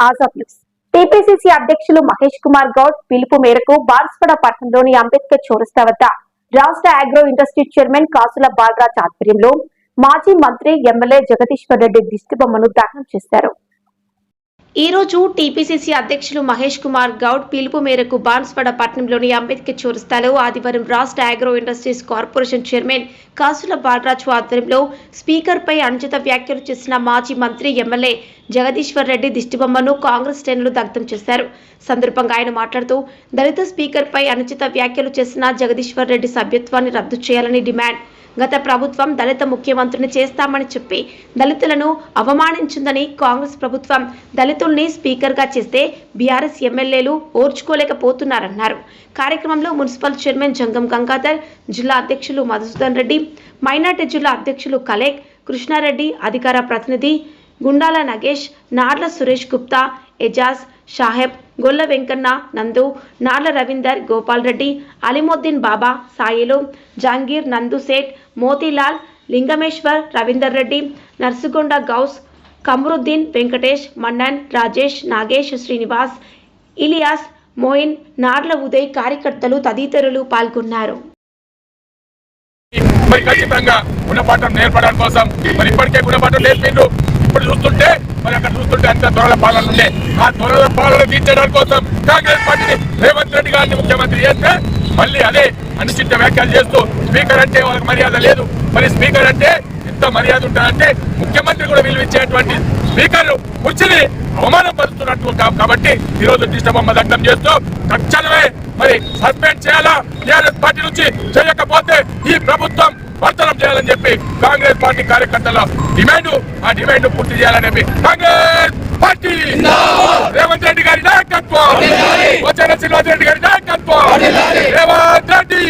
Azad news TPCC అధ్యక్షులు మహేష్ కుమార్ గౌడ్ పిలుపు మేరకు బాన్స్వాడ పట్టణంలోని అంబేద్కర్ చౌరస్తా వద్ద రాష్ట్ర అగ్రో ఇండస్ట్రీ చైర్మన్ కాసుల బాలరాజ్ ఆధ్వర్యంలో మాజీ మంత్రి ఎమ్మెల్యే జగదీశ్వర్ రెడ్డి దిష్టిబొమ్మను దహనం చేశారు. ఈ రోజు టీపీసీసీ అధ్యక్షులు మహేష్ కుమార్ గౌడ్ పిలుపు మేరకు బాన్స్వాడ పట్టణంలోని అంబేద్కర్ చౌరస్తాలో ఆదివారం రాష్ట్ర అగ్రో ఇండస్ట్రీస్ కార్పొరేషన్ చైర్మన్ కాసుల బాలరాజు ఆధ్వర్యంలో స్పీకర్పై అనుచిత వ్యాఖ్యలు చేసిన మాజీ మంత్రి ఎమ్మెల్యే జగదీశ్వర్ రెడ్డి దిష్టిబొమ్మను కాంగ్రెస్ శ్రేణులు దగ్ధం చేశారు. సందర్భంగా ఆయన మాట్లాడుతూ దళిత స్పీకర్పై అనుచిత వ్యాఖ్యలు చేసిన జగదీశ్వర్ రెడ్డి సభ్యత్వాన్ని రద్దు చేయాలని డిమాండ్. గత ప్రభుత్వం దళిత ముఖ్యమంత్రిని చేస్తామని చెప్పి దళితులను అవమానించిందని కాంగ్రెస్ ప్రభుత్వం దళిత దళితుల్ని స్పీకర్గా చేస్తే బీఆర్ఎస్ ఎమ్మెల్యేలు ఓర్చుకోలేకపోతున్నారన్నారు. కార్యక్రమంలో మున్సిపల్ చైర్మన్ జంగం గంగాధర్ జిల్లా అధ్యక్షులు మధుసూదన్ రెడ్డి మైనార్టీ జిల్లా అధ్యక్షులు కలేక్ కృష్ణారెడ్డి అధికార ప్రతినిధి గుండాల నగేష్ నార్ల సురేష్ గుప్తా ఎజాజ్ షాహెబ్ గొల్ల వెంకన్న నందు నార్ల రవీందర్ గోపాల్ రెడ్డి అలిముద్దీన్ బాబా సాయిలు జాంగీర్ నందు సేట్ మోతీలాల్ లింగమేశ్వర్ రవీందర్ రెడ్డి నర్సుగొండ గౌస్ కమరుద్దీన్ వెంకటేష్ మన్నన్ రాజేష్ నాగేష్ శ్రీనివాస్ ఇలియాస్ మోయిన్ నార్ల ఉదయ్ కార్యకర్తలు తదితరులు పాల్గొన్నారు. ఖచ్చితంగా గుణపాఠం నేర్పడం కోసం మరి ఇప్పటికే గుణపాఠం నేర్పిండు ఇప్పుడు చూస్తుంటే మరి అక్కడ చూస్తుంటే అంత దొరల పాలన ఉండే. ఆ దొరల పాలన తీర్చడం కోసం కాంగ్రెస్ పార్టీని రేవంత్ రెడ్డి గారిని ముఖ్యమంత్రి చేస్తే మళ్ళీ అదే అనుచిత వ్యాఖ్యలు చేస్తూ స్పీకర్ అంటే వాళ్ళకి మర్యాద లేదు. మరి స్పీకర్ అంటే ఎంత మర్యాద ఉంటుందంటే ముఖ్యమంత్రి కూడా విలువించేటువంటి స్పీకర్ కుర్చీని అవమానం పరుస్తున్నట్టు కాబట్టి ఈ రోజు దిష్టబొమ్మ దగ్ధం చేస్తూ తక్షణమే మరి సస్పెండ్ చేయాలా? టీఆర్ఎస్ పార్టీ నుంచి చేయకపోతే ఈ ప్రభుత్వం వర్తనం చేయాలని చెప్పి కాంగ్రెస్ పార్టీ కార్యకర్తల డిమాండ్ ఆ డిమాండ్ పూర్తి చేయాలని చెప్పి కాంగ్రెస్ పార్టీ! రేవంత్ రెడ్డి గారి నాయకత్వం! శ్రీనివాస్ రెడ్డి గారి నాయకత్వం! రేవంత్ రెడ్డి!